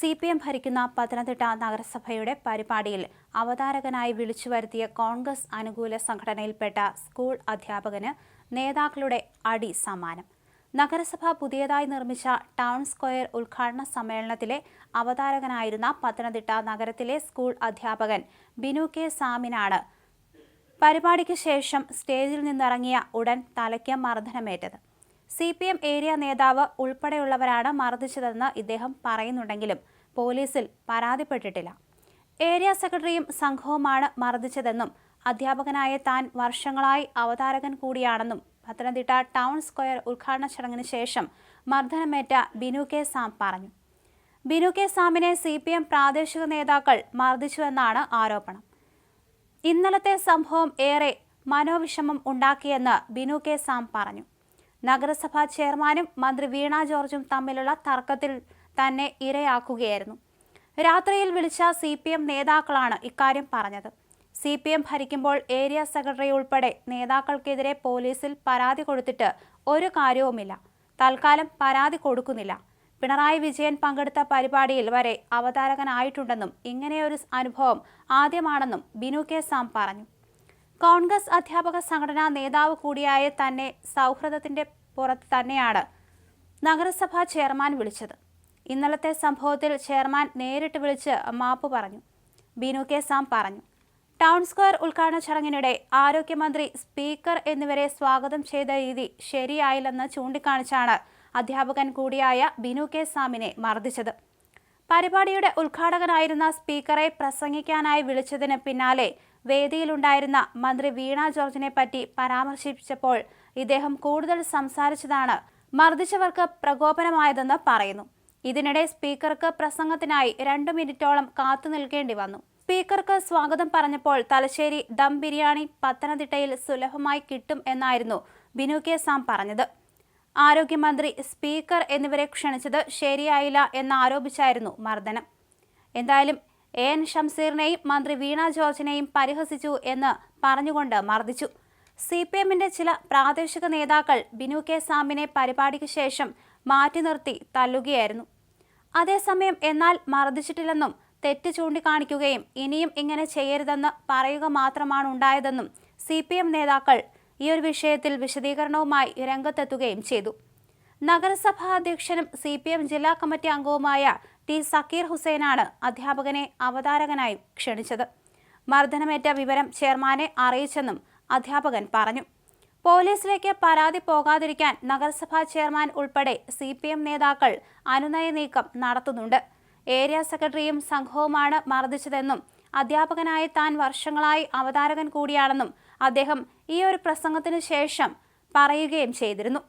C P M ഭരിക്കുന്ന പത്തനംതിട്ട നഗരസഭയുടെ പരിപാടിയിൽ അവതാരകനായി വിളിച്ചു വരുത്തിയ കോൺഗ്രസ് അനുകൂല സംഘടനയിൽപ്പെട്ട സ്കൂൾ അധ്യാപകന് നേതാക്കളുടെ അടി സമ്മാനം. നഗരസഭ പുതിയതായി നിർമ്മിച്ച ടൗൺ സ്ക്വയർ ഉദ്ഘാടന സമ്മേളനത്തിലെ അവതാരകനായിരുന്ന പത്തനംതിട്ട നഗരത്തിലെ സ്കൂൾ അധ്യാപകൻ ബിനു കെ സാമിനാണ് പരിപാടിക്ക് ശേഷം സ്റ്റേജിൽ നിന്നിറങ്ങിയ ഉടൻ തലയ്ക്ക് മർദ്ദനമേറ്റത്. സി പി എം ഏരിയ നേതാവ് ഉൾപ്പെടെയുള്ളവരാണ് മർദ്ദിച്ചതെന്ന് ഇദ്ദേഹം പറയുന്നുണ്ടെങ്കിലും പോലീസിൽ പരാതിപ്പെട്ടിട്ടില്ല. ഏരിയ സെക്രട്ടറിയും സംഘവുമാണ് മർദ്ദിച്ചതെന്നും അധ്യാപകനായ താൻ വർഷങ്ങളായി അവതാരകൻ കൂടിയാണെന്നും പത്തനംതിട്ട ടൗൺ സ്ക്വയർ ഉദ്ഘാടന ചടങ്ങിന് ശേഷം മർദ്ദനമേറ്റ ബിനു കെ സാം പറഞ്ഞു. ബിനു കെ സാമിനെ സി പി എം പ്രാദേശിക നേതാക്കൾ മർദ്ദിച്ചുവെന്നാണ് ആരോപണം. ഇന്നലത്തെ സംഭവം ഏറെ മനോവിഷമം ഉണ്ടാക്കിയെന്ന് ബിനു കെ സാം പറഞ്ഞു. നഗരസഭാ ചെയർമാനും മന്ത്രി വീണ ജോർജും തമ്മിലുള്ള തർക്കത്തിൽ തന്നെ ഇരയാക്കുകയായിരുന്നു. രാത്രിയിൽ വിളിച്ച സി പി എം നേതാക്കളാണ് ഇക്കാര്യം പറഞ്ഞത്. സി പി എം ഭരിക്കുമ്പോൾ ഏരിയ സെക്രട്ടറി ഉൾപ്പെടെ നേതാക്കൾക്കെതിരെ പോലീസിൽ പരാതി കൊടുത്തിട്ട് ഒരു കാര്യവുമില്ല. തൽക്കാലം പരാതി കൊടുക്കുന്നില്ല. പിണറായി വിജയൻ പങ്കെടുത്ത പരിപാടിയിൽ വരെ അവതാരകനായിട്ടുണ്ടെന്നും ഇങ്ങനെയൊരു അനുഭവം ആദ്യമാണെന്നും ബിനു കെ സാം പറഞ്ഞു. കോൺഗ്രസ് അധ്യാപക സംഘടനാ നേതാവ് കൂടിയായ തന്നെ സൗഹൃദത്തിന്റെ പുറത്ത് തന്നെയാണ് നഗരസഭാ ചെയർമാൻ വിളിച്ചത്. ഇന്നലത്തെ സംഭവത്തിൽ ചെയർമാൻ നേരിട്ട് വിളിച്ച് മാപ്പ് പറഞ്ഞു. ബിനു കെ സാം പറഞ്ഞു. ടൗൺ സ്ക്വയർ ഉദ്ഘാടന ചടങ്ങിനിടെ ആരോഗ്യമന്ത്രി സ്പീക്കർ എന്നിവരെ സ്വാഗതം ചെയ്ത രീതി ശരിയായില്ലെന്ന് ചൂണ്ടിക്കാണിച്ചാണ് അധ്യാപകൻ കൂടിയായ ബിനു കെ സാമിനെ മർദ്ദിച്ചത്. പരിപാടിയുടെ ഉദ്ഘാടകനായിരുന്ന സ്പീക്കറെ പ്രസംഗിക്കാനായി വിളിച്ചതിന് പിന്നാലെ വേദിയിലുണ്ടായിരുന്ന മന്ത്രി വീണ ജോർജിനെ പറ്റി പരാമർശിച്ചപ്പോൾ ഇദ്ദേഹം കൂടുതൽ സംസാരിച്ചതാണ് മർദ്ദിച്ചവർക്ക് പ്രകോപനമായതെന്ന് പറയുന്നു. ഇതിനിടെ സ്പീക്കർക്ക് പ്രസംഗത്തിനായി രണ്ടു മിനിറ്റോളം കാത്തു നിൽക്കേണ്ടി വന്നു. സ്പീക്കർക്ക് സ്വാഗതം പറഞ്ഞപ്പോൾ തലശ്ശേരി ദം ബിരിയാണി പത്തനംതിട്ടയിൽ സുലഭമായി കിട്ടും എന്നായിരുന്നു ബിനു കെ സാം പറഞ്ഞത്. ആരോഗ്യമന്ത്രി സ്പീക്കർ എന്നിവരെ ക്ഷണിച്ചത് ശരിയായില്ല എന്നാരോപിച്ചായിരുന്നു മർദ്ദനം. എന്തായാലും എ എൻ ഷംസീറിനെയും മന്ത്രി വീണ ജോർജിനെയും പരിഹസിച്ചു എന്ന് പറഞ്ഞുകൊണ്ട് മർദ്ദിച്ചു. സി പി എമ്മിന്റെ ചില പ്രാദേശിക നേതാക്കൾ ബിനു കെ സാമിനെ പരിപാടിക്ക് ശേഷം മാറ്റി നിർത്തി തല്ലുകയായിരുന്നു. അതേസമയം എന്നാൽ മർദ്ദിച്ചിട്ടില്ലെന്നും തെറ്റ് ചൂണ്ടിക്കാണിക്കുകയും ഇനിയും ഇങ്ങനെ ചെയ്യരുതെന്ന് പറയുക മാത്രമാണ് ഉണ്ടായതെന്നും സി നേതാക്കൾ ഈ ഒരു വിഷയത്തിൽ വിശദീകരണവുമായി രംഗത്തെത്തുകയും ചെയ്തു. നഗരസഭാ അധ്യക്ഷനും സി പി എം ജില്ലാ കമ്മിറ്റി അംഗവുമായ ടി സക്കീർ ഹുസൈനാണ് അധ്യാപകനെ അവതാരകനായി ക്ഷണിച്ചത്. മർദ്ദനമേറ്റ വിവരം ചെയർമാനെ അറിയിച്ചെന്നും അധ്യാപകൻ പറഞ്ഞു. പോലീസിലേക്ക് പരാതി പോകാതിരിക്കാൻ നഗരസഭാ ചെയർമാൻ ഉൾപ്പെടെ സി പി എം നേതാക്കൾ അനുനയ നീക്കം നടത്തുന്നുണ്ട്. ഏരിയ സെക്രട്ടറിയും സംഘവുമാണ് മർദ്ദിച്ചതെന്നും അധ്യാപകനായി താൻ വർഷങ്ങളായി അവതാരകൻ കൂടിയാണെന്നും അദ്ദേഹം ഈ ഒരു പ്രസംഗത്തിനു ശേഷം പറയുകയും ചെയ്തിരുന്നു.